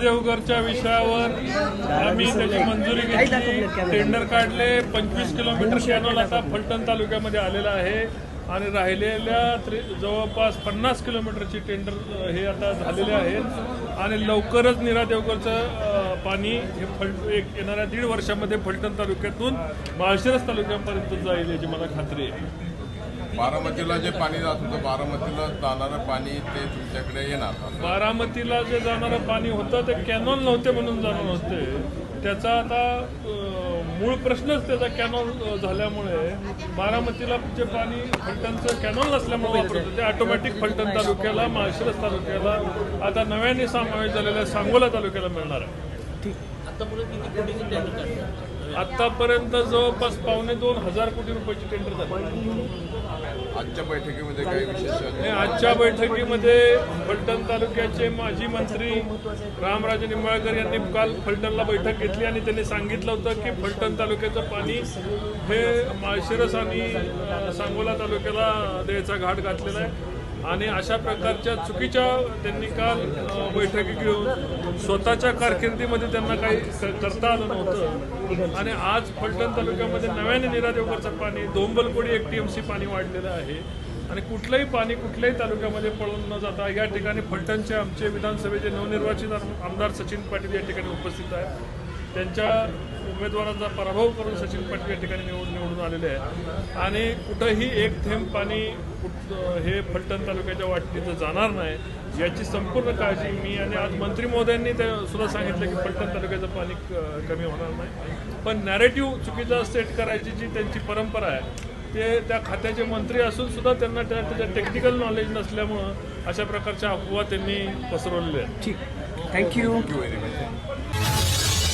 देवगडच्या विषयावर आम्ही त्याची मंजुरी घेतली. टेंडर काढले. पंचवीस किलोमीटर कॅनॉल आता फलटण तालुक्यामध्ये आलेला आहे. आणि राहिलेल्या त्रि जवळपास पन्नास किलोमीटरची टेंडर हे आता झालेले आहेत. आणि लवकरच निरा देवघरचं पाणी हे फल एक येणाऱ्या दीड वर्षामध्ये फलटण तालुक्यातून माळशिरस तालुक्यापर्यंत जाईल याची मला खात्री आहे. बारामतीला जे पाणी जात होतं बारामतीला जाणारं पाणी ते तुमच्याकडे येणार. बारामतीला जे जाणारं पाणी होतं ते कॅनॉल नव्हते म्हणून जाणार होते. त्याचा आता मूळ प्रश्नच त्याचा कॅनॉल झाल्यामुळे बारामतीला जे पाणी फलटणचं कॅनॉल नसल्यामुळे वापरत ते ऑटोमॅटिक फलटण तालुक्याला माळशिरस तालुक्याला आता नव्याने समावेश झालेल्या सांगोला तालुक्याला मिळणार आहे. आतापर्यंत जवळपास पावणे दोन हजार कोटी रुपयाची टेंडर झाली. आजच्या बैठकीमध्ये काही विशेष आजच्या बैठकीमध्ये फलटण तालुक्याचे माजी मंत्री रामराजे निंबाळकर यांनी काल फलटणला बैठक घेतली आणि त्यांनी सांगितलं होतं की फलटण तालुक्याचं पाणी हे माळशिरस आणि सांगोला तालुक्याला द्यायचा घाट घातलेला आहे. आणि अशा प्रकारच्या चुकीच्या त्यांनी काल बैठकी घेऊन स्वतःच्या कारकिर्दीमध्ये त्यांना काही करता आलं नव्हतं. आणि आज फलटण तालुक्यामध्ये नव्याने निरादेवकरचं पाणी दोंबलकोडी एक टी एम सी पाणी वाढलेलं आहे. आणि कुठलंही पाणी कुठल्याही तालुक्यामध्ये पळून न जाता या ठिकाणी फलटणचे आमचे विधानसभेचे नवनिर्वाचित आमदार सचिन पाटील या ठिकाणी उपस्थित आहेत. त्यांच्या उमेदवारांचा पराभव करून सचिन पाटील या ठिकाणी निवडून निवडून आलेले आहेत. आणि कुठंही एक थेंब पाणी कुठ हे फलटण तालुक्याच्या वाटणीचं जाणार नाही याची संपूर्ण काळजी मी आणि आज मंत्री महोदयांनी ते सुद्धा सांगितलं की फलटण तालुक्याचं पाणी क- कमी होणार नाही. पण नॅरेटिव्ह चुकीचा सेट करायची जी त्यांची परंपरा आहे ते त्या खात्याचे मंत्री असून सुद्धा त्यांना त्या त्याच्या टेक्निकल नॉलेज नसल्यामुळं अशा प्रकारच्या अफवा त्यांनी पसरवलेल्या आहेत. ठीक. Thank you very